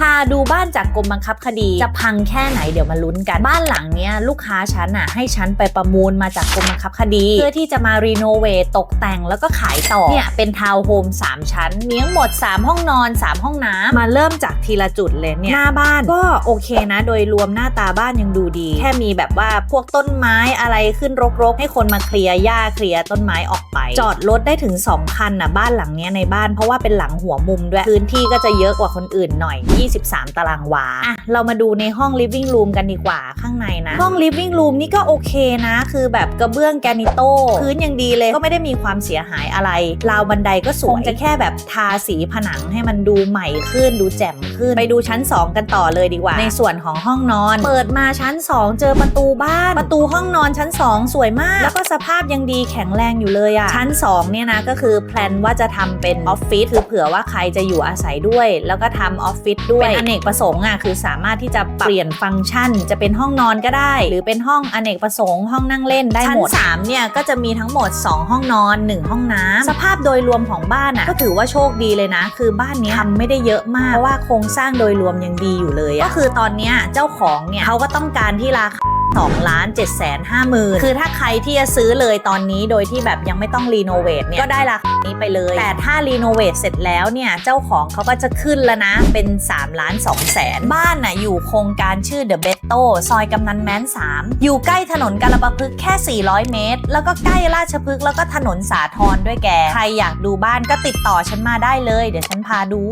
พาดูบ้านจากกรมบังคับคดี จะพังแค่ไหนเดี๋ยวมาลุ้นกัน บ้านหลังเนี้ยลูกค้าฉันอะให้ฉันไปประมูลมาจากกรมบังคับคดี เพื่อที่จะมารีโนเวทตกแต่งแล้วก็ขายต่อ เนี่ยเป็นทาวน์โฮม3 ชั้นเมีทั้งหมด 3 ห้องนอน 3 ห้องน้ำมาเริ่มจากทีละจุดเลยเนี่ยหน้าบ้านก็โอเคนะ โดยรวมหน้าตาบ้านยังดูดี แค่มีแบบว่าพวกต้นไม้อะไรขึ้นรกๆ ให้คนมาเคลียร์หญ้าเคลียร์ต้นไม้ออกไป จอดรถได้ถึง2คันนะบ้านหลังเนี้ยในบ้านเพราะว่าเป็นหลังหัวมุมด้วยพื้นที่ก็จะเยอะกว่าคนอื่นหน่อย23ตารางวาอะเรามาดูในห้อง living room กันดีกว่าข้างในนะ ห้อง living room นี่ก็โอเคนะ คือแบบกระเบื้องแกรนิโตพื้นยังดีเลยก็ไม่ได้มีความเสียหายอะไร ราวบันไดก็สวย จะแค่แบบทาสีผนังให้มันดูใหม่ขึ้นดูแจ่มขึ้น ไปดูชั้น 2 กันต่อเลยดีกว่า ในส่วนของห้องนอน เปิดมาชั้น 2 เจอประตูบ้าน ประตูห้องนอนชั้น 2 สวยมาก แล้วก็สภาพยังดีแข็งแรงอยู่เลยอะชั้น 2 เนี่ยนะก็คือแพลนว่าจะทำเป็นออฟฟิศคือเผื่อว่าใครจะอยู่อาศัยด้วย แล้วก็ทำออฟฟิศด้วยเป็นอเนกประสงค์อะคือสามารถที่จะปรับเปลี่ยนฟังก์ชัน จะเป็นห้องนอนก็ได้ หรือเป็นห้องอเนกประสงค์ห้องนั่งเล่นได้หมดชั้น3เนี่ยก็จะมีทั้งหมด 2 ห้องนอน 1 ห้องน้ำสภาพโดยรวมของบ้านอะก็ถือว่าโชคดีเลยนะ คือบ้านเนี้ยทำไม่ได้เยอะมากเพราะว่าโครงสร้างโดยรวมยังดีอยู่เลยอะก็คือตอนเนี้ยเจ้าของเนี่ยเขาก็ต้องการที่ราคา2ล้าน7แสนห้าหมื่นคือถ้าใครที่จะซื้อเลยตอนนี้โดยที่แบบยังไม่ต้องรีโนเวทเนี่ย ก็ได้ราคานี้ไปเลย แต่ถ้ารีโนเวทเสร็จแล้วเนี่ย เจ้าของเขาก็จะขึ้นแล้วนะ เป็น 3ล้าน2แสนบ้านน่ะอยู่โครงการชื่อ The b e t t o ซอยกำนันแม้น 3 อยู่ใกล้ถนนกาลปะพฤกษ์แค่ 400 เมตร แล้วก็ใกล้ราชพฤกษ์แล้วก็ถนนสาทรด้วยแก ใครอยากดูบ้านก็ติดต่อฉันมาได้เลย เดี๋ยวฉันพาดู